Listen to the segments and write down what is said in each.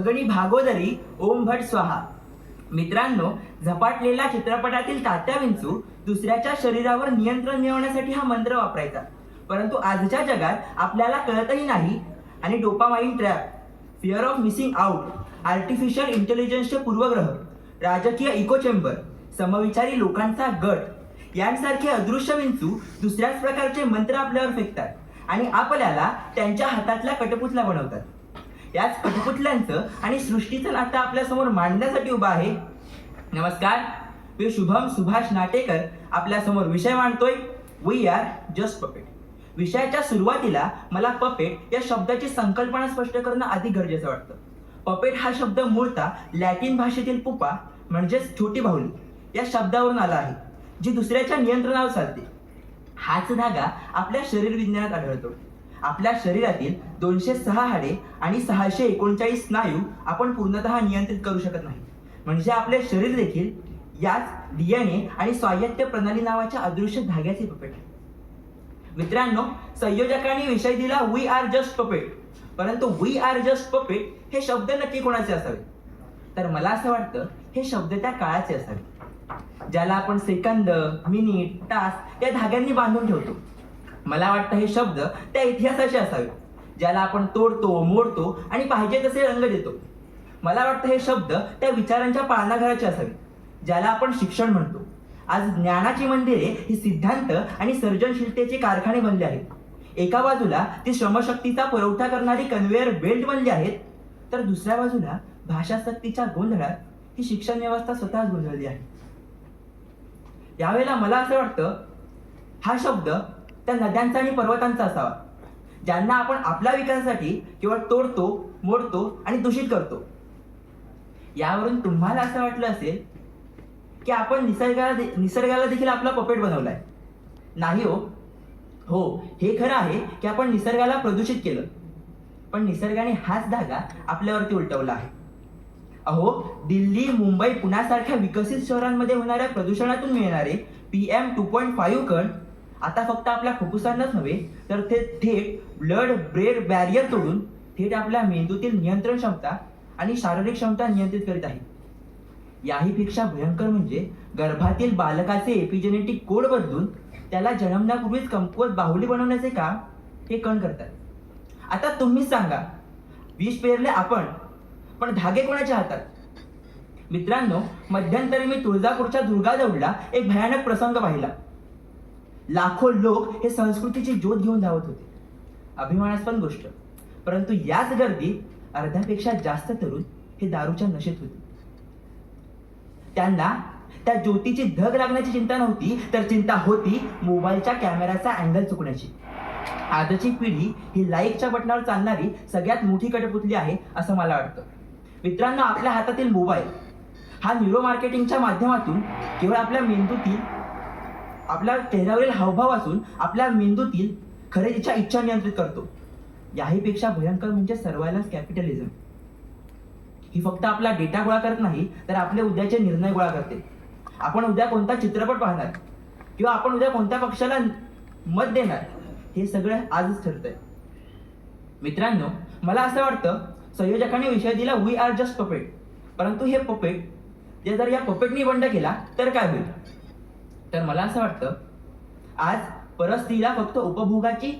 भगणी भागोदरी ओम भट स्वाहा. मित्रांनो झपाटलेला चित्रपटातील तात्या विंचू दुसऱ्याच्या शरीरावर नियंत्रण मिळवण्यासाठी हा मंत्र वापरायचा. परंतु आजच्या जगात आपल्याला कळतही नाही आणि dopamine trap fear of missing out artificial इंटेलिजन्सचे पूर्वग्रह राजकीय इको चेंबर समविचारी लोकांचा गट यांसारखे अदृश्य विंचू दुसऱ्याच प्रकारचे मंत्र आपल्यावर फेकतात आणि आपल्याला त्यांच्या हातातल्या कटपुतल्या बनवतात. याच कटपुतल्यांचं आणि सृष्टीचं नातं आपल्यासमोर मांडण्यासाठी उभा आहे. नमस्कार. मी शुभम सुभाष नाटेकर आपल्यासमोर विषय मांडतोय. वी आर जस्ट पपेट विषयाच्या सुरुवातीला मला पपेट या शब्दाची संकल्पना स्पष्ट करणं अधिक गरजेचं वाटतं. पपेट हा शब्द मूळता लॅटिन भाषेतील पुपा म्हणजेच छोटी बाहुली या शब्दावरून आला आहे जी दुसऱ्याच्या नियंत्रणावर चालते. हाच धागा आपल्या शरीर विज्ञानात आढळतो. आपल्या शरीरातील दोनशे सहा हाडे आणि सहाशे एकोणचाळीस स्नायू आपण पूर्णतः नियंत्रित करू शकत नाही. म्हणजे आपले शरीर देखील याच डीएनए आणि स्वायत्त प्रणाली नावाच्या अदृश्य धाग्याचे पपेट मित्रांनो संयोजकांनी विषय दिला वी आर जस्ट पपेट परंतु वी आर जस्ट पपेट हे शब्द नक्की कोणाचे असावे? तर मला असं वाटतं हे शब्द त्या काळाचे असावे. ज्याला आपण सेकंद मिनिट तास या धाग्यांनी बांधून ठेवतो. मला वाटतं हे शब्द त्या इतिहासाचे असावे ज्याला आपण तोडतो मोडतो आणि पाहिजे तसे रंग देतो. मला वाटतं हे शब्द त्या विचारांच्या पाळणाघराचे असावे ज्याला आपण शिक्षण म्हणतो. आज ज्ञानाची मंदिरे ही सिद्धांत आणि सर्जनशीलतेचे कारखाने बनले आहेत. एका बाजूला ती श्रमशक्तीचा पुरवठा करणारी कन्व्हेअर बेल्ट बनली आहेत तर दुसऱ्या बाजूला भाषाशक्तीच्या गोंधळात ही शिक्षण व्यवस्था स्वतःच गोंधळली आहे. यावेळेला मला असं वाटतं हा शब्द त्या नद्यांचा आणि पर्वतांचा असावा. ज्यांना आपण आपल्या विकासासाठी केवळ तोडतो मोडतो आणि दूषित करतो. यावरून तुम्हाला असं वाटलं असेल की आपण निसर्गाला दे- निसर्गाला देखील आपला पपेट बनवलाय. नाही हो. हो हे खरं आहे की आपण निसर्गाला प्रदूषित केलं. पण निसर्गाने हाच धागा आपल्यावरती उलटवला आहे. अहो दिल्ली मुंबई पुण्यासारख्या विकसित शहरांमध्ये होणाऱ्या प्रदूषणातून मिळणारे P M two point five कण आता फक्त आपल्या फुफ्फुसांनाच नव्हे तर ते थेट ब्लड ब्रेड बॅरियर तोडून थेट आपल्या मेंदूतील नियंत्रण क्षमता आणि शारीरिक क्षमता नियंत्रित करीत आहे. याहीपेक्षा भयंकर म्हणजे गर्भातील बालकाचे एपिजेनेटिक कोड बदलून त्याला जन्मण्यापूर्वीच कमकुवत बाहुली बनवण्याचे काम हे कण करतात. आता तुम्हीच सांगा विष पेरले आपण पण धागे कोणाच्या हातात? मित्रांनो मध्यंतरी मी तुळजापूरच्या दुर्गाजवळला एक भयानक प्रसंग पाहिला. लाखो लोक हे संस्कृतीची ज्योत घेऊन धावत होते. अभिमानास्पद गोष्ट. परंतु याच गर्दीत अर्ध्यापेक्षा जास्त तरुण हे दारूच्या नशेत होते. त्यांना त्या ज्योतीची धग लागण्याची चिंता नव्हती तर चिंता होती मोबाईलच्या कॅमेराचा अँगल चुकण्याची. आजची पिढी ही लाईकच्या बटनावर चालणारी सगळ्यात मोठी कटपुतली आहे असं मला वाटतं. मित्रांनो आपल्या हातातील मोबाईल हा न्यूरो मार्केटिंगच्या माध्यमातून केवळ आपल्या मेंदूतील आपल्या चेहऱ्यावरील हावभाव असून आपल्या मेंदूतील खरेदीच्या इच्छा नियंत्रित करतो. याहीपेक्षा भयंकर म्हणजे सर्वायलन्स कॅपिटलिझम ही फक्त आपला डेटा गोळा करत नाही तर आपले उद्याचे निर्णय गोळा करते. आपण उद्या कोणता चित्रपट पाहणार? किंवा आपण उद्या कोणत्या पक्षाला मत देणार? हे सगळं आजच ठरतंय. मित्रांनो मला असं वाटतं संयोजकांनी विषय दिला वी आर जस्ट पपेट परंतु हे पपेट ते जर या पपेटनी बंड केला तर काय होईल? तर मला असं वाटतं आज परस्त्रीला फक्त उपभोगाची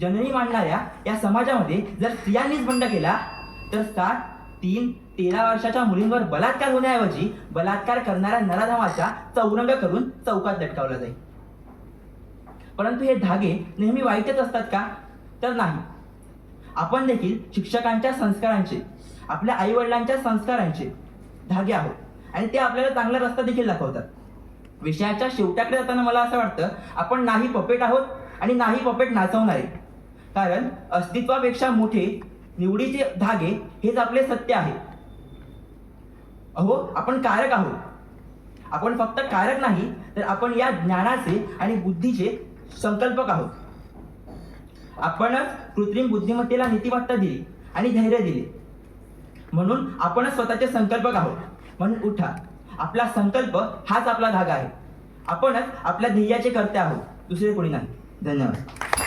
जननी मांडणाऱ्या या समाजामध्ये जर स्त्रियांनीच बंड केला तर सात तीन तेरा वर्षाच्या मुलींवर बलात्कार होण्याऐवजी बलात्कार करणाऱ्या नराधमाचा चौरंग करून चौकात लटकावला जाईल. परंतु हे धागे नेहमी वाईटच असतात का? तर नाही. आपण देखील शिक्षकांच्या संस्कारांचे आपल्या आईवडिलांच्या संस्कारांचे धागे आहोत आणि ते आपल्याला चांगला रस्ता देखील दाखवतात. विषयाच्या शेवट्याकडे जाताना मला असं वाटतं आपण नाही पपेट आहोत आणि नाही पपेट नाचवणारे. कारण अस्तित्वापेक्षा मोठे निवडीचे धागे हेच आपले सत्य आहे. अहो आपण कारक आहोत. आपण फक्त कारक नाही तर आपण या ज्ञानाचे आणि बुद्धीचे संकल्पक आहोत. आपणच कृत्रिम बुद्धिमत्तेला नीतिमत्ता दिली आणि धैर्य दिले. म्हणून आपणच स्वतःचे संकल्पक आहोत. म्हणून उठा. आपला संकल्प हाच आपला धागा आहे. आपणच आपल्या ध्येयाचे करते आहोत. दुसरे कोणी नाही. धन्यवाद.